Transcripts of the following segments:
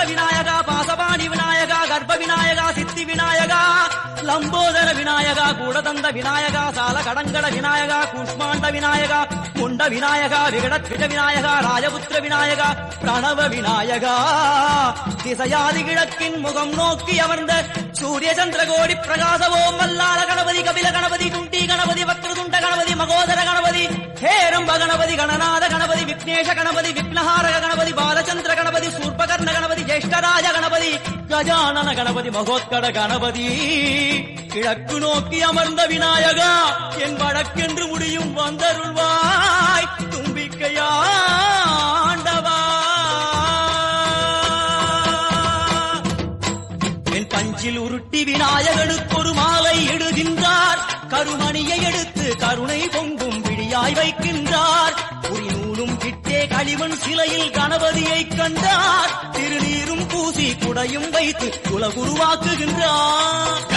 உத்தண்ட விநாயகா பாசபாணி விநாயகா கர்ப்ப விநாயகா சித்தி விநாயகா லம்போதர விநாயகா கூடதந்த விநாயகா சால கடங்கட விநாயகா கூஷ்மாண்ட விநாயகா குண்ட விநாயகா விகடத்விஜ விநாயகா ராஜபுத்திர விநாயகா பிரணவ விநாயகா. திசையாதி கிழக்கின் முகம் நோக்கி அமர்ந்த சூரிய சந்திரகோடி பிரகாச ஓம் மல்லாள கணபதி கபில கணபதி குண்டி கணபதி வக்ரதுண்ட கணபதி மகோதர கணபதி ஹேரம்ப கணபதி கணநாத கணபதி விக்னேஷ கணபதி விக்னஹாரக கஜானன கணபதி மகோத்கட கணபதி. கிழக்கு நோக்கி அமர்ந்த விநாயகா என் வடக்கென்று முடியும் வந்தருள்வாய். தும்பிக்கையா என் பஞ்சில் உருட்டி விநாயகனுக்கு ஒரு மாலை இடுகின்றார். கருமணியை எடுத்து கருணை பொங்கும் விழியாய் வைக்கின்றார். கழிவன் சிலையில் கணபதியை கண்டார். திருநீரும் பூசி குடையும் வைத்து குலகுருவாக்குகின்றார்.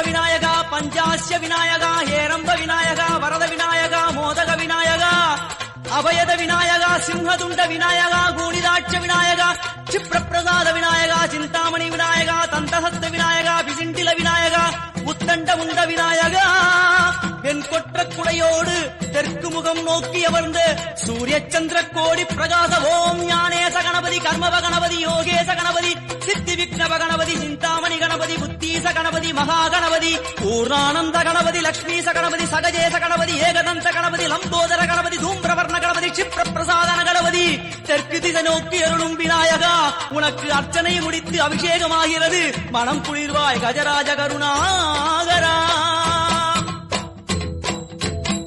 திரிமுக விநாயகா பஞ்சாசிய விநாயகா ஏரம்ப விநாயகா வரத விநாயகா மோதக விநாயகா அபயத விநாயகா சிம்ஹதுண்ட விநாயகா கூணிதாட்ச விநாயகா சிப்ரப்பிரசாத விநாயகா சிந்தாமணி விநாயகா தந்தசத்த விநாயகா பிசிண்டில விநாயகா உத்தண்ட உண்ட விநாயகா. என் கொற்ற குடையோடு தெற்கு முகம் நோக்கி அமர்ந்து சூரிய சந்திர கோடி பிரகாச ஓம் ஞானேச கணபதி கர்மவ கணபதி யோகேச கணபதி கணபதி பூர்ணானந்த கணபதி லக்ஷ்மி சகணபதி சகஜேச கணபதி ஏகதந்த கணபதி லம்போதர கணபதி தூம்பிரவர்ண கணபதி சிப்ர பிரசாதன கணபதி. தெற்கு திசை நோக்கி அருளும் விநாயகா உனக்கு அர்ச்சனை முடித்து அபிஷேகமாகிறது. மனம் குளிர்வாய் கஜராஜ கருணாகரா.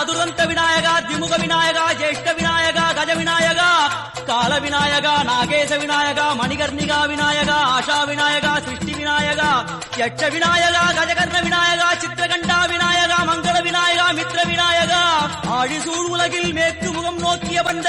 விநாயகா சதுரந்த விநாயகா திமுக விநாயகா ஜேஷ்ட விநாயகா கஜ விநாயகா கால விநாயகா நாகேச விநாயகா மணிகர்ணிகா விநாயகா ஆஷா விநாயகா சிருஷ்டி விநாயகா யட்ச விநாயகா கஜகர்ண விநாயகா சித்திரகண்டா விநாயகா மங்கள விநாயகா மித்ர விநாயகா ஆழிசூழ் உலகில் மேற்கு முகம் நோக்கிய வந்த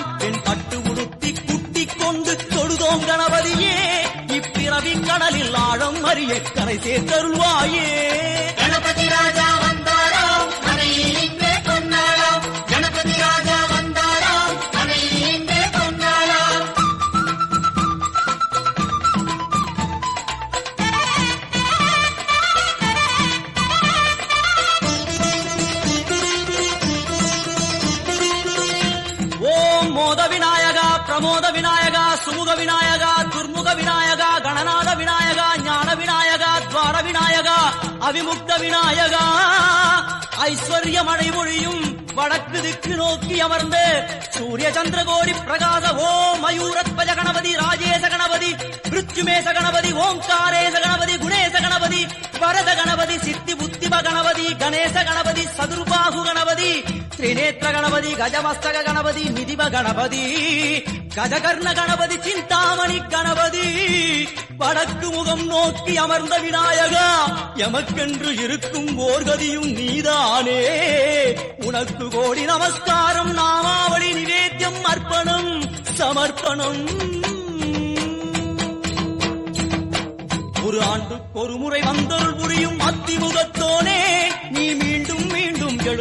மாறிய கரை தருள்வாயே கணபதி ராஜா வந்தாராம் அனையிலே கொண்டாராம் கணபதி ராஜா வந்தாராம் அனையிலே கொண்டாராம் ஓம் மோத விநாயகா பிரமோத விநாயகா சுமுக விநாயகா துர்முக விநாயகா கணநாத விநாயகா ஞான துவார விநாயகா அவிமுக்த விநாயகா. ஐஸ்வர்ய மழை மொழியும் வடக்கு திக்கு நோக்கி அமர்ந்து சூரிய சந்திரகோடி பிரகாச ஓம் மயூரத்வஜ கணபதி ராஜேச கணபதி மிருத்யுமேச கணபதி ஓம்காரேச கணபதி குணேச கணபதி வரத கணபதி சித்தி புத்திம கணபதி கணேச கணபதி சதுர்பாகு கணபதி திரிநேத்திர கணபதி கஜமஸ்தக கணபதி நிதிவ கணபதி கஜகர்ண கணபதி சிந்தாமணி கணபதி வடக்கு முகம் நோக்கி அமர்ந்த விநாயகா எமக்கென்று இருக்கும் ஓர்கதியும் நீதானே உனக்கு கோடி நமஸ்காரம் நாமாவளி நிவேத்தியம் அர்ப்பணம் சமர்ப்பணம் ஒரு ஆண்டுக்கு ஒரு முறை வந்தொருள் புரியும்